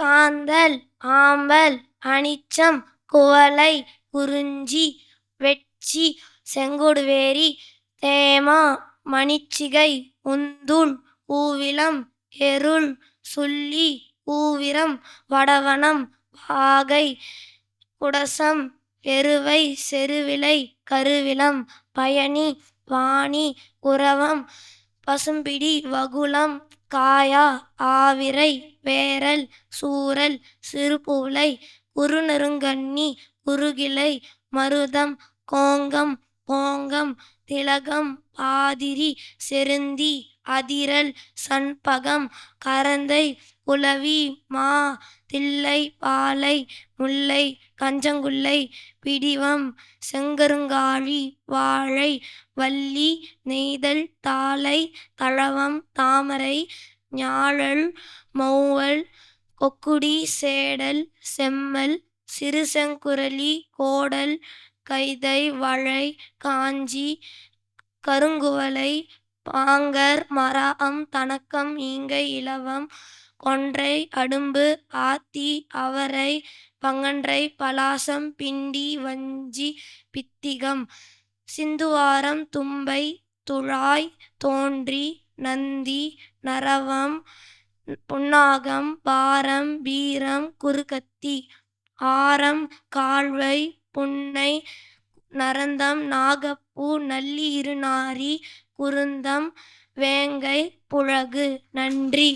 காந்தல் ஆம்பல் அனிச்சம் குவளை குறிஞ்சி வெட்சி செங்குடுவேரி தேமா மணிச்சிகை உந்துள் ஊவிலம் எருள் சுள்ளி ஊவிரம் வடவனம் பாகை குடசம் எருவை செருவிலை கருவிளம் பயணி வாணி உறவம் பசும்பிடி வகுளம் காயா ஆவிரை வேரல் சூரல் சிறுபூளை குறுநெருங்கண்ணி குறுகிளை மருதம் கோங்கம் போங்கம் திலகம் பாதிரி செருந்தி அதிரல் சண்பகம் கரந்தை உலவி மா தில்லை பாலை முல்லை கஞ்சங்குள்ளை பிடிவம் செங்கருங்காழி வாழை வள்ளி நெய்தல் தாழை தழவம் தாமரை ஞாழல் மௌவல் கொக்குடி சேடல் செம்மல் சிறுசெங்குரலி கோடல் கைதை வளை காஞ்சி கருங்குவலை பாங்கர் மராம் தணக்கம் ஈங்கை இலவம் கொன்றை அடும்பு ஆத்தி அவரை பங்கன்றை பலாசம் பிண்டி வஞ்சி பித்திகம் சிந்துவாரம் தும்பை துழாய் தோன்றி நந்தி நரவம் புன்னாகம் பாரம் வீரம் குறுகத்தி ஆரம் கால்வை புன்னை நரந்தம் நாகப்பூ நல்லி இருநாரி குருந்தம் வேங்கை புழகு நன்றி.